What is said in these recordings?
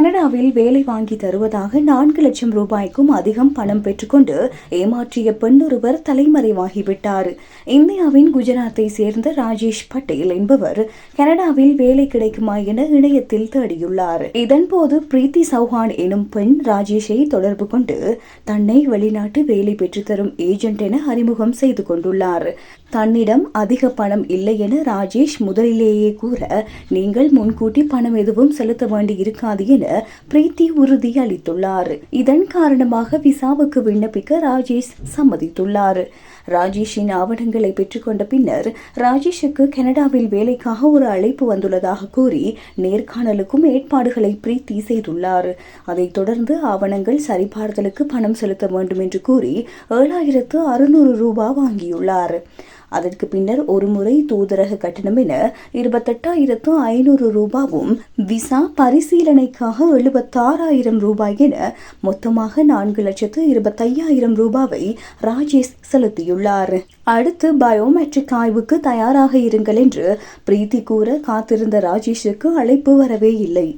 கனடாவில் வேலை வாங்கி தருவதாக நான்கு லட்சம் ரூபாய்க்கும் அதிகம் பணம் பெற்றுக்கொண்டு ஏமாற்றிய பெண்ணொருவர் தலைமறைவாகிவிட்டார். இந்தியாவின் குஜராத்தை சேர்ந்த ராஜேஷ் பட்டேல் என்பவர் கனடாவில் வேலை கிடைக்குமா என இணையத்தில் தேடியுள்ளார். இதன்போது பிரீத்தி சௌஹான் எனும் பெண் ராஜேஷை தொடர்பு கொண்டு தன்னை வெளிநாட்டு வேலை பெற்றுத்தரும் ஏஜென்ட் என அறிமுகம் செய்து கொண்டுள்ளார். தன்னிடம் அதிக பணம் இல்லை என ராஜேஷ் முதலிலேயே கூற நீங்கள் முன்கூட்டி பணம் எதுவும் செலுத்த வேண்டி இருக்காது என பிரீத்தி உறுதி அளித்துள்ளார். இதன் காரணமாக விசாவுக்கு விண்ணப்பிக்க ராஜேஷ் சம்மதித்துள்ளார். ராஜேஷின் ஆவணங்களை பெற்றுக்கொண்ட பின்னர் ராஜேஷுக்கு கனடாவில் வேலைக்காக ஒரு அழைப்பு வந்துள்ளதாக கூறி நேர்காணலுக்கும் ஏற்பாடுகளை பிரீத்தி செய்துள்ளார். அதைத் தொடர்ந்து ஆவணங்கள் சரிபார்த்தலுக்கு பணம் செலுத்த வேண்டும் என்று கூறி ஏழாயிரத்து அறுநூறு ரூபாய் வாங்கியுள்ளார். அதற்கு பின்னர் ஒருமுறை தூதரக கட்டணம் என இருபத்தெட்டாயிரத்து ஐநூறு ரூபாவும் விசா பரிசீலனைக்காக எழுபத்தாறாயிரம் ரூபாய் என மொத்தமாக நான்கு லட்சத்து இருபத்தையாயிரம் ரூபாவை ராஜேஷ் செலுத்தியுள்ளார். அடுத்து பயோமெட்ரிக் ஆய்வுக்கு தயாராக இருங்கள் என்று பிரீத்தி கூற காத்திருந்த ராஜேஷுக்கு அழைப்பு வரவே இல்லை.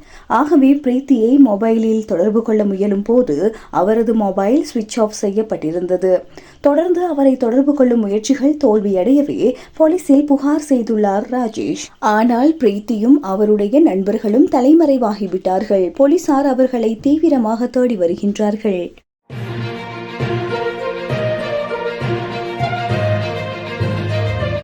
ஆகவே பிரீத்தியை மொபைலில் தொடர்பு கொள்ள முயலும் போது அவரது மொபைல் சுவிட்ச் ஆஃப் செய்யப்பட்டிருந்தது. தொடர்ந்து அவரை தொடர்பு கொள்ளும் முயற்சிகள் தோல்வியடையவே போலீசில் புகார் செய்துள்ளார் ராஜேஷ். ஆனால் பிரீத்தியும் அவருடைய நண்பர்களும் தலைமறைவாகிவிட்டார்கள். போலீசார் அவர்களை தீவிரமாக தேடி வருகின்றார்கள்.